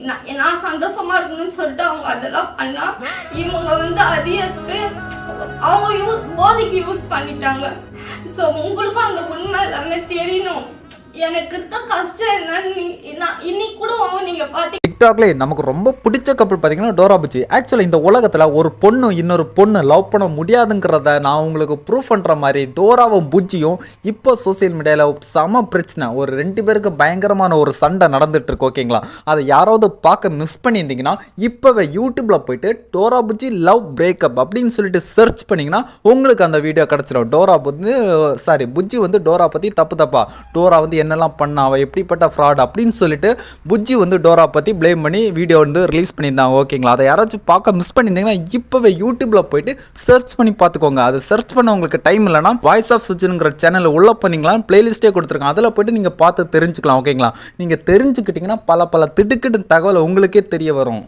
நான் நான் சந்தோஷமா இருக்கணும்னு சொல்லிட்டு அவங்க அதெல்லாம் பண்ணா இவங்க வந்து அதிகத்து அவங்க யூஸ் போதைக்கு யூஸ் பண்ணிட்டாங்க. ஸோ உங்களுக்கும் அந்த உண்மை எல்லாமே தெரியணும். எனக்கு இருக்க கஷ்டம் என்னன்னு நீ- நான் இன்னைக்கு டிக்டாக்லேயே நமக்கு ரொம்ப பிடிச்ச கப்பல் பார்த்தீங்கன்னா டோரா புஜ்ஜி ஆக்சுவலி இந்த உலகத்தில் ஒரு பொண்ணு இன்னொரு பொண்ணு லவ் பண்ண முடியாதுங்கிறத நான் உங்களுக்கு ப்ரூவ் பண்ணுற மாதிரி டோராவும் புஜ்ஜியும் இப்போ சோஷியல் மீடியாவில் செம பிரச்சனை. ஒரு ரெண்டு பேருக்கு பயங்கரமான ஒரு சண்டை நடந்துட்டு இருக்கு ஓகேங்களா அதை யாராவது பார்க்க மிஸ் பண்ணியிருந்தீங்கன்னா இப்போவே யூடியூப்பில் போயிட்டு டோரா புஜ்ஜி லவ் பிரேக்கப் அப்படின்னு சொல்லிட்டு சர்ச் பண்ணிங்கன்னா உங்களுக்கு அந்த வீடியோ கிடச்சிடும் டோரா வந்து சாரி புஜ்ஜி வந்து டோரா பற்றி தப்பு தப்பா? டோரா வந்து என்னெல்லாம் பண்ணா? அவள் எப்படிப்பட்ட ஃப்ராட் அப்படின்னு சொல்லிட்டு புஜ்ஜி வந்து டோரா பற்றி ப்ளேம் பண்ணி வீடியோ வந்து ரிலீஸ் பண்ணியிருந்தாங்க ஓகேங்களா அதை யாராச்சும் பார்க்க மிஸ் பண்ணியிருந்தீங்கன்னா இப்போவே யூடியூப்பில் போயிட்டு சர்ச் பண்ணி பார்த்துக்கோங்க. அது சர்ச் பண்ண உங்களுக்கு டைம் இல்லைனா வாய்ஸ் ஆஃப் சுச்சுங்கிற சேனலில் உள்ள பண்ணிங்களா பிளேலிஸ்ட்டே கொடுத்துருக்கேன். அதில் போயிட்டு நீங்கள் பார்த்து தெரிஞ்சுக்கலாம் ஓகேங்களா நீங்கள் தெரிஞ்சுக்கிட்டிங்கன்னா பல பல திடுக்கிட்டு தகவல் உங்களுக்கே தெரிய வரும்.